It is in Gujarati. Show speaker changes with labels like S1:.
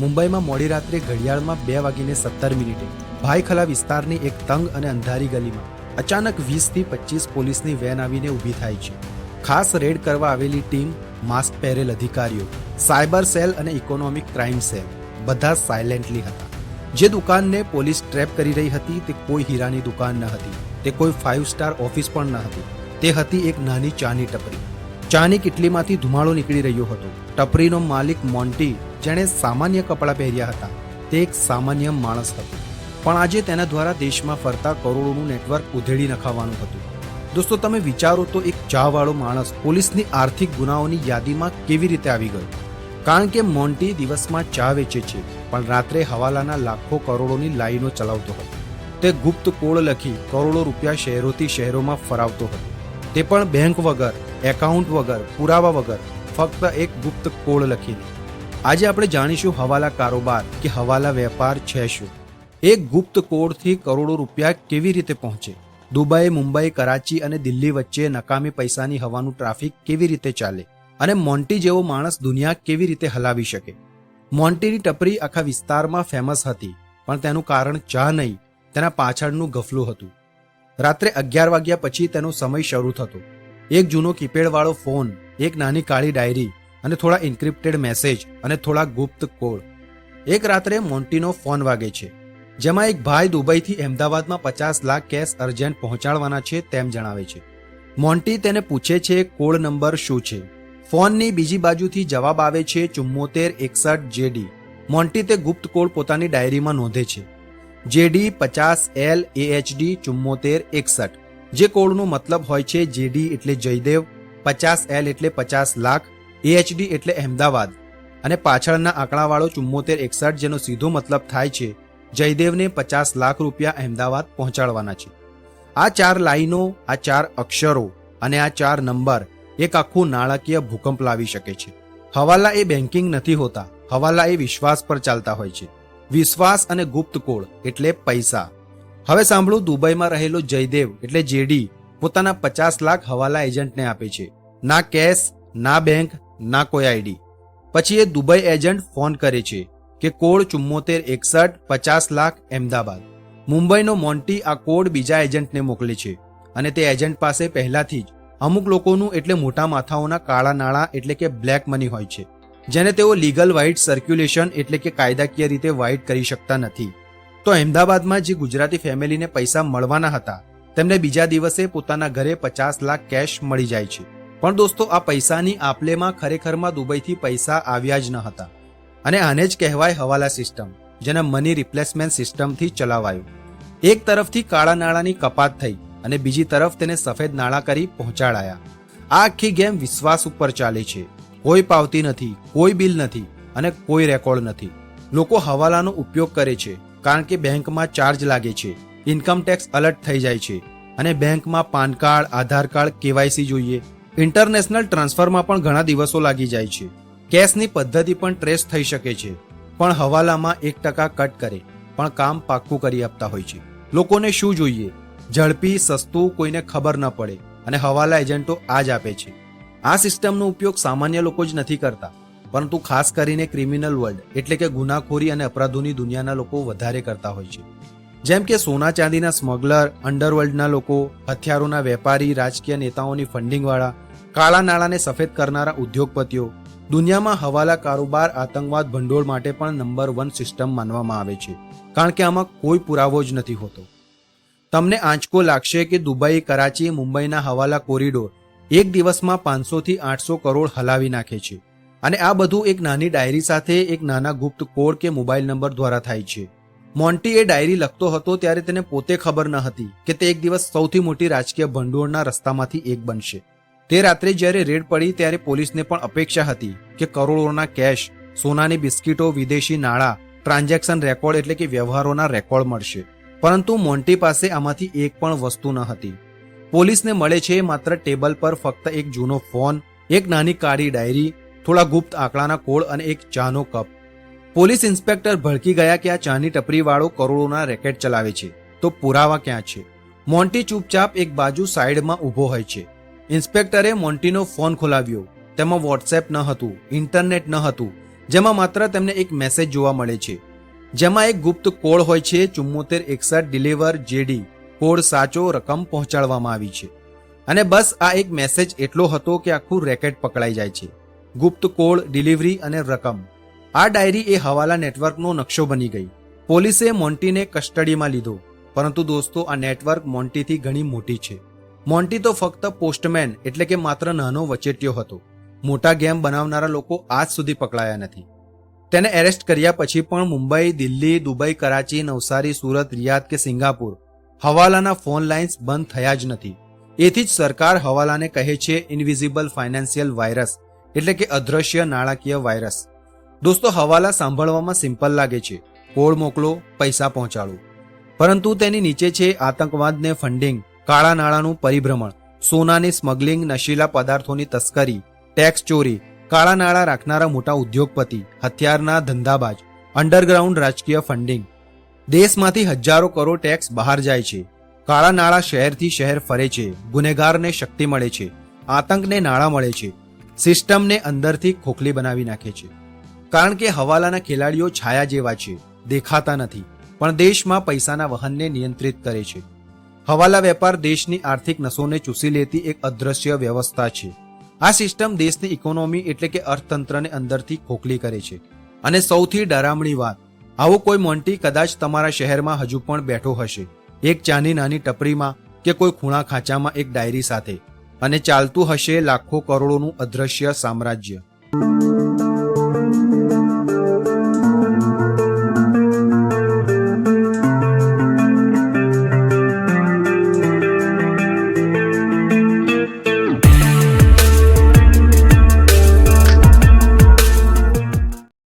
S1: મુંબઈમાં મોડી રાત્રે ઘડિયાળમાં બે વાગીને સત્તર મિનિટે ભાઈખલા વિસ્તારની એક તંગ અને અંધારી ગલીમાં અચાનક વીસથી પચીસ પોલીસની વેન આવીને ઊભી થાય છે. ખાસ રેડ કરવા આવેલી ટીમ, માસ્ક પહેરેલ અધિકારીઓ, સાયબર સેલ અને ઇકોનોમિક ક્રાઇમ સેલ બધા સાયલેન્ટલી હતા. જે દુકાનને પોલીસ ટ્રેપ કરી રહી હતી તે કોઈ હીરાની દુકાન ન હતી, તે કોઈ ફાઇવ સ્ટાર ઓફિસ પણ ન હતી, તે હતી એક નાની ચાની ટપરી. ચાની કિટલીમાંથી ધુમાડો નીકળી રહ્યો હતો. ટપરીનો માલિક મોન્ટી જેણે સામાન્ય કપડાં પહેર્યા હતા. તે એક સામાન્ય માણસ હતો. પણ આજે તેના દ્વારા દેશમાં ફરતા કરોડોનું નેટવર્ક ઉધેડી નખાવાનું હતું. દોસ્તો, તમે વિચારો તો એક ચાવાળો માણસ પોલીસની આર્થિક ગુનાઓની યાદીમાં કેવી રીતે આવી ગયો? કારણ કે મોન્ટી દિવસમાં ચા વેચે છે, પણ રાત્રે હવાલાના લાખો કરોડોની લાઈનો ચલાવતો હતો. તે ગુપ્ત કોડ લખી કરોડો રૂપિયા શહેરોથી શહેરોમાં ફરાવતો હતો. તે પણ બેંક વગર, એકાઉન્ટ વગર, પુરાવા વગર ફક્ત એક ગુપ્ત કોડ લખીને. આજે આપણે જાણીશું હવાલા કારોબાર કે હવાલા વેપાર છે શું? એક ગુપ્ત કોડથી કરોડો રૂપિયા કેવી રીતે પહોંચે? દુબઈ, મુંબઈ, કરાચી અને દિલ્હી વચ્ચે નકામી પૈસાની હવાનું ટ્રાફિક કેવી રીતે ચાલે? અને મોન્ટી જેવો માણસ દુનિયા કેવી રીતે હલાવી શકે? મોન્ટીની ટપરી આખા વિસ્તારમાં ફેમસ હતી, પણ તેનું કારણ ચા નહીં, તેના પાછળનું ગફલું હતું. રાત્રે અગિયાર વાગ્યા પછી તેનો સમય શરૂ થતો. એક જૂનો કીપેડવાળો ફોન, એક નાની કાળી ડાયરી અને થોડા ઇન્ક્રિપ્ટેડ મેસેજ અને થોડા ગુપ્ત કોડ એક રાત્રે મોન્ટીનો ફોન વાગે છે, જેમાં એક ભાઈ દુબઈથી અમદાવાદમાં પચાસ લાખ કેશ અર્જન્ટ પહોંચાડવાના છે તેમ જણાવે છે. મોન્ટી તેને પૂછે છે કોડ નંબર શું છે? ફોનની બીજી બાજુથી જવાબ આવે છે ચુમ્મોતેર એકસઠ જેડી. મોન્ટી તે ગુપ્ત કોડ પોતાની ડાયરીમાં નોંધે છે. જેડી પચાસ એલ એએચડી ચુમ્મોતેર એકસઠ. જે કોડનો મતલબ હોય છે જેડી એટલે જયદેવ, પચાસ એલ એટલે પચાસ લાખ એએચડી એટલે અહેમદાબાદ અને પાછળના આંકડાવાળો ચુમ્મોતેર એકસઠ જેનો સીધો મતલબ થાય છે, જયદેવને પચાસ લાખ રૂપિયા અહેમદાબાદ પહોંચાડવાના છે. આ ચાર લાઈનો, આ ચાર અક્ષરો અને આ ચાર નંબર એક આખું નાણાકીય ભૂકંપ લાવી શકે છે. હવાલા એ બેન્કિંગ નથી હોતા, હવાલા એ વિશ્વાસ પર ચાલતા હોય છે. વિશ્વાસ અને ગુપ્ત કોડ એટલે પૈસા. હવે સાંભળો, દુબઈમાં રહેલો જયદેવ એટલે જેડી પોતાના પચાસ લાખ હવાલા એજન્ટને આપે છે. ના કેશ ના બેંક ના કોઈ આઈડી પછી એ દુબઈ એજન્ટ ફોન કરે છે કે કોડ ચુમ્મોતેર, એકસઠ, પચાસ લાખ અહેમદાબાદ મુંબઈનો મોન્ટી આ કોડ બીજા એજન્ટને મોકલે છે અને તે એજન્ટ પાસે પહેલાથી જ અમુક લોકોનું એટલે મોટા માથાઓના કાળા નાણાં એટલે કે બ્લેક મની હોય છે, જેને તેઓ લીગલ વ્હાઇટ સર્ક્યુલેશન એટલે કે કાયદાકીય રીતે વ્હાઇટ કરી શકતા નથી. તો અહેમદાબાદમાં જે ગુજરાતી ફેમિલીને પૈસા મળવાના હતા, તેમને બીજા દિવસે પોતાના ઘરે પચાસ લાખ કેશ મળી જાય છે. પણ દોસ્તો, આ પૈસાની આપલેમાં ખરેખરમાં દુબઈથી પૈસા આવ્યા જ ન હતા. અને આને જ કહેવાય હવાલા સિસ્ટમ, જેને મની રિપ્લેસમેન્ટ સિસ્ટમથી ચલાવાયું. એક તરફથી કાળા નાણાંની કપાત થઈ અને બીજી તરફ તેને સફેદ નાણાં કરી પહોંચાડાયા. આ આખી ગેમ વિશ્વાસ ઉપર ચાલે છે. કોઈ પાવતી નથી, કોઈ બિલ નથી અને કોઈ રેકોર્ડ નથી. લોકો હવાલાનો ઉપયોગ કરે છે, કારણ કે બેંકમાં ચાર્જ લાગે છે, ઇન્કમ ટેક્સ અલર્ટ થઈ જાય છે અને બેંકમાં PAN card, Aadhaar card, K Y C જોઈએ. ઇન્ટરનેશનલ ટ્રાન્સફરમાં પણ ઘણા દિવસો લાગી જાય છે. કેશની પદ્ધતિ પણ ટ્રેસ થઈ શકે છે. પણ હવાલામાં એક ટકા કટ કરે, પણ કામ પાક્કું કરી આપતા હોય છે. લોકોને શું જોઈએ? ઝડપી, સસ્તું, કોઈને ખબર ન પડે, અને હવાલા એજન્ટો આ જ આપે છે. આ સિસ્ટમનો ઉપયોગ સામાન્ય લોકો જ નથી કરતા, પરંતુ ખાસ કરીને ક્રિમિનલ વર્લ્ડ, એટલે કે ગુનાખોરી અને અપરાધોની દુનિયાના લોકો વધારે કરતા હોય છે. જેમ કે સોના ચાંદીના સ્મગલર, અંડરવર્લ્ડના લોકો, હથિયારોના વેપારી, રાજકીય નેતાઓની ફંડિંગવાળા કાળા નાણાંને સફેદ કરનારા ઉદ્યોગપતિઓ. દુનિયામાં હવાલા કારોબાર, આતંકવાદ, ભંડોળ માટે પણ નંબર વન સિસ્ટમ માનવામાં આવે છે. કારણ કે આમાં કોઈ પુરાવો જ નથી હોતો. તમને આંચકો લાગશે કે દુબઈ, કરાચી, મુંબઈના હવાલા કોરિડોર એક દિવસમાં પાંચસોથી આઠસો કરોડ હલાવી નાખે છે. અને આ બધું એક નાની ડાયરી સાથે એક નાના ગુપ્ત કોડ કે મોબાઈલ નંબર દ્વારા થાય છે. મોન્ટી એ ડાયરી લખતો હતો ત્યારે તેને પોતે ખબર ન હતી કે તે એક દિવસ સૌથી મોટી રાજકીય ભંડોળના રસ્તામાંથી એક બનશે. તે રાત્રે જ્યારે રેડ પડી ત્યારે પોલીસને પણ અપેક્ષા હતી કે કરોડોના કેશ, સોનાની બિસ્કીટો, વિદેશી નાણાં, ટ્રાન્ઝેક્શન રેકોર્ડ એટલે કે વ્યવહારોના રેકોર્ડ મળશે. પરંતુ મોન્ટી પાસે આમાંથી એક પણ વસ્તુ ન હતી. પોલીસને મળે છે માત્ર ટેબલ પર ફક્ત એક જૂનો ફોન, એક નાની કાળી ડાયરી, થોડા ગુપ્ત આંકડાના કોડ અને એક ચાનો કપ. પોલીસ ઇન્સ્પેક્ટર ભડકી ગયા કે આ ચાની ટપરીવાળો કરોડોના રેકેટ ચલાવે છે. તો પુરાવા ક્યાં છે? મોન્ટી ચૂપચાપ એક બાજુ સાઈડમાં ઊભો હોય છે. ઇન્સ્પેક્ટરે મોન્ટીનો ફોન ખોલાવ્યો. તેમાં વોટ્સએપ ન હતું, ઇન્ટરનેટ ન હતું, જેમાં માત્ર તેમને એક મેસેજ જોવા મળે છે. જેમાં એક ગુપ્ત કોડ હોય છે, ચુમ્મોતેર એકસઠ ડિલિવર જેડી, કોડ સાચો, રકમ પહોંચાડવામાં આવી છે. અને બસ આ એક મેસેજ એટલો હતો કે આખું રેકેટ પકડાઈ જાય છે. ગુપ્ત કોડ, ડિલિવરી અને રકમ. આ ડાયરી એ હવાલા નેટવર્કનો નકશો બની ગઈ. પોલીસે મોન્ટીને કસ્ટડીમાં લીધો. પરંતુ દોસ્તો, આ નેટવર્ક મોન્ટીથી ઘણી મોટી છે. મોન્ટી તો ફક્ત પોસ્ટમેન એટલે કે માત્ર નાનો વચેટિયો હતો. મોટા ગેમ બનાવનારા લોકો આજ સુધી પકડાયા નથી. તેને એરેસ્ટ કર્યા પછી પણ મુંબઈ, દિલ્હી, દુબઈ, કરાચી, નવસારી, સુરત, રિયાદ કે સિંગાપુર હવાલાના ફોન લાઇન્સ બંધ થયા જ નથી. એથી જ સરકાર હવાલાને કહે છે ઇનવિઝિબલ ફાઇનાન્શિયલ વાયરસ એટલે કે અદ્રશ્ય નાણાકીય વાયરસ દોસ્તો, હવાલા સાંભળવામાં સિમ્પલ લાગે છે. કોડ મોકલો, પૈસા પહોંચાડો. પરંતુ તેની નીચે છે આતંકવાદને ફંડિંગ કાળા નાણાંનું પરિભ્રમણ, સોનાની સ્મગલિંગ નશીલા પદાર્થોની તસ્કરી, ટેક્સ ચોરી, કાળા નાણાં રાખનારા મોટા ઉદ્યોગપતિ, હથિયારના ધંધાબાજ, અંડરગ્રાઉન્ડ રાજકીય ફંડિંગ. દેશમાંથી હજારો કરોડ ટેક્સ બહાર જાય છે. કાળા નાણાં શહેરથી શહેર ફરે છે, ગુનેગારને શક્તિ મળે છે, આતંકને નાણાં મળે છે, સિસ્ટમને અંદરથી ખોખલી બનાવી નાખે છે. કારણ કે હવાલાના ખેલાડીઓ છાયા જેવા છે, દેખાતા નથી, પણ દેશમાં પૈસાના વહનને નિયંત્રિત કરે છે. હવાલા વેપાર દેશની આર્થિક નસોને ચૂસી લેતી એક અદ્રશ્ય વ્યવસ્થા છે. આ સિસ્ટમ દેશની ઇકોનોમી એટલે કે અર્થતંત્રને અંદરથી ખોખલી કરે છે. અને સૌથી ડરામણી વાત, આવો કોઈ મોન્ટી કદાચ તમારા શહેરમાં હજુ પણ બેઠો હશે. એક ચાની નાની ટપરીમાં કે કોઈ ખૂણા ખાંચામાં એક ડાયરી સાથે. અને ચાલતું હશે લાખો કરોડોનું અદ્રશ્ય સામ્રાજ્ય.